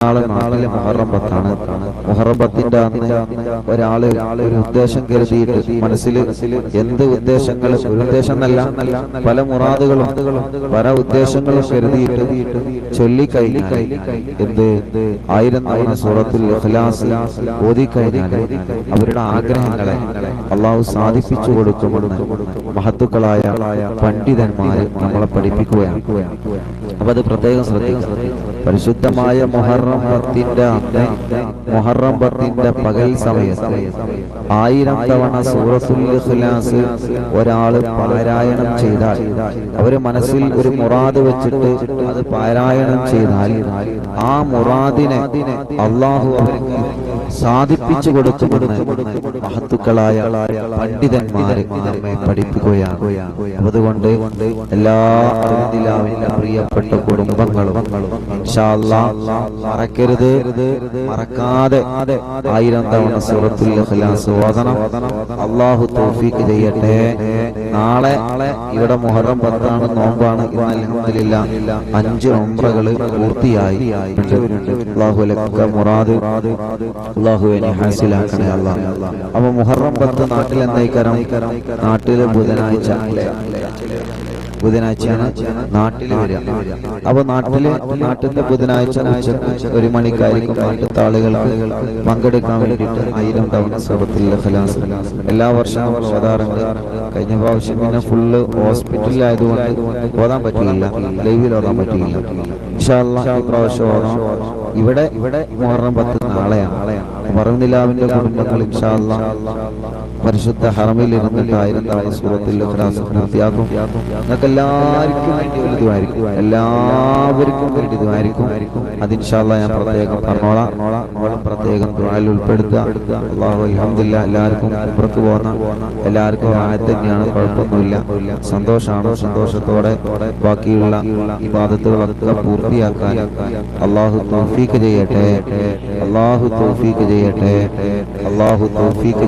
നാളെ നാളെ മൊഹറബത്താണ്. മൊഹറബത്തിന്റെ അന്ന് ഒരാൾ ഒരു ഉദ്ദേശം കരുതിയിട്ട് മനസ്സിൽ എന്ത് ഉദ്ദേശങ്ങൾ ഒരു ഉദ്ദേശം പല മുറാദുകളും പല ഉദ്ദേശങ്ങളും കരുതിയിട്ട് ചൊല്ലിക്കഴിഞ്ഞാൽ എന്ത്? ആയിരം തവണ സൂറത്തിൽ ഇഖ്ലാസ് ഓതിക്കഴിഞ്ഞാൽ അവരുടെ ആഗ്രഹങ്ങളെ അള്ളാഹു സാധിപ്പിച്ചു കൊടുക്കുമെന്ന് മഹത്തുക്കളായ പണ്ഡിതന്മാർ നമ്മളെ പഠിപ്പിക്കുകയാണ്. അപ്പൊ അത് പ്രത്യേകം ശ്രദ്ധിക്കും പരിശുദ്ധമായ മൊഹറം പത്തിന്റെ മുഹറം പത്തിന്റെ പകൽ സമയത്ത് ആയിരം തവണ സൂറത്തുൽ ഇഖ്ലാസ് ഒരാൾ പാരായണം ചെയ്താൽ അവർ മനസ്സിൽ ഒരു മുറാദ് വെച്ചിട്ട് അത് പാരായണം ചെയ്താൽ ആ മുറാദിനെ അള്ളാഹു അവർക്ക് സാധിപ്പിച്ചു കൊടുക്കുമെന്ന് മഹത്തുക്കളായ പണ്ഡിതന്മാരെ നമ്മെ പഠിപ്പിക്കുകയാണ്. അതുകൊണ്ട് എല്ലാ പ്രിയപ്പെട്ട കുടുംബങ്ങളും മറക്കരുത് മറക്കാതെ ആയിരം തവണ ഇഖ്ലാസ് ഓതണം. അള്ളാഹു തോഫിക്ക് ചെയ്യട്ടെ. നാളെ ഇവിടെ മുഹറം പത്താണ് നോമ്പാണ് ഇന്നലില്ല അഞ്ച് ഒമ്പ്രകൾ പൂർത്തിയായി. മുറാദ്. അള്ളാഹുവിനെ ഹാസിലാക്കണേ അപ്പൊ മുഹറം പത്ത് നാട്ടിൽ എന്തായിക്കരം നാട്ടിൽ ബുധനാഴ്ച. ബുധനാഴ്ചയാണ് നാട്ടിൽ വരിക. അപ്പൊ നാട്ടിൽ നാട്ടിന്റെ ബുധനാഴ്ച ഒരു മണിക്കായിരിക്കും നാട്ടിലത്തെ ആളുകൾക്ക് പങ്കെടുക്കാൻ വേണ്ടിയിട്ട് ആയിരം തവണ എല്ലാ വർഷവും കഴിഞ്ഞ പ്രാവശ്യം പിന്നെ ഫുള്ള് ഹോസ്പിറ്റലിലായതുകൊണ്ട് ഓതാൻ പറ്റിയില്ല. ലൈവിൽ ഓതാൻ പറ്റില്ല ഇൻഷാ അല്ലാഹ് ഈ പ്രാവശ്യം ഓതാം. ഇവിടെ ഇവിടെ മുഹറം പത്ത് നാളെയാണ്. പറന്നിലാവിന്റെ കുടുംബങ്ങൾ പരിശുദ്ധ ഹറമിൽ ഇരുന്നിട്ട് ആയിരം തവണ സൂറത്തിൽ ഇഖ്ലാസ് പൂർത്തിയാക്കും. നിങ്ങൾക്ക് എല്ലാവർക്കും വേണ്ടി ഒരു എല്ലാവർക്കും വേണ്ടി ഞാൻ പ്രത്യേകം പറഞ്ഞോളാം. പ്രത്യേകം ഉൾപ്പെടുത്തുക. അള്ളാഹു എല്ലാവർക്കും പുറത്തു പോകുന്ന എല്ലാവർക്കും ആയത് കുഴപ്പമൊന്നുമില്ല. സന്തോഷമാണ്. സന്തോഷത്തോടെ ബാക്കിയുള്ള ഇബാദത്തുകളൊക്കെ പൂർത്തിയാക്കാൻ അള്ളാഹു ചെയ്യട്ടെ. അള്ളാഹു തോഫീക്ക് ചെയ്യട്ടെ. അള്ളാഹു തൗഫീക്ക്